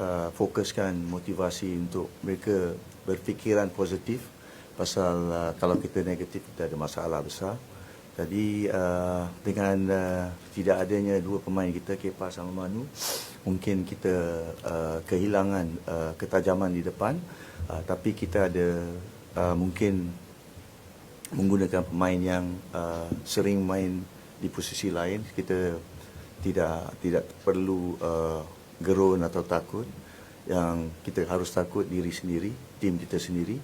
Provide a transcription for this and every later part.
uh, fokuskan motivasi untuk mereka berfikiran positif pasal uh, kalau kita negatif kita ada masalah besar. Jadi uh, dengan uh, tidak adanya dua pemain kita Kepa sama Manu mungkin kita uh, kehilangan uh, ketajaman di depan uh, tapi kita ada uh, mungkin menggunakan pemain yang uh, sering main di posisi lain kita tidak tidak perlu uh, gerun atau takut yang kita harus takut diri sendiri tim kita sendiri.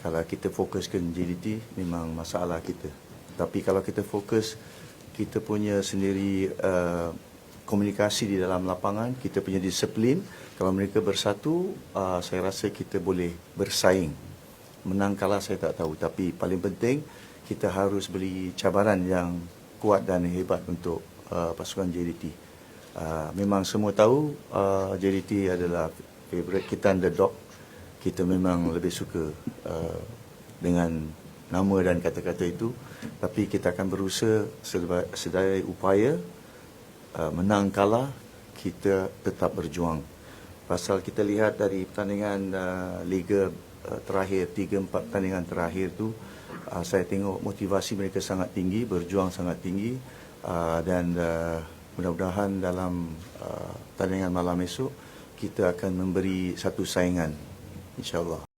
Kalau kita fokuskan JDT memang masalah kita. Tapi kalau kita fokus kita punya sendiri uh, komunikasi di dalam lapangan kita punya disiplin kalau mereka bersatu uh, saya rasa kita boleh bersaing. Menang kalah saya tak tahu. Tapi paling penting kita harus beri cabaran yang kuat dan hebat untuk uh, pasukan JDT. Uh, memang semua tahu uh, JDT adalah favorite kita underdog. Kita memang lebih suka uh, dengan nama dan kata-kata itu tapi kita akan berusaha sedaya, upaya uh, menang kalah kita tetap berjuang. Pasal kita lihat dari pertandingan uh, liga uh, terakhir, tiga empat pertandingan terakhir tu uh, saya tengok motivasi mereka sangat tinggi, berjuang sangat tinggi uh, dan uh, mudah-mudahan dalam uh, pertandingan malam esok kita akan memberi satu saingan insyaallah.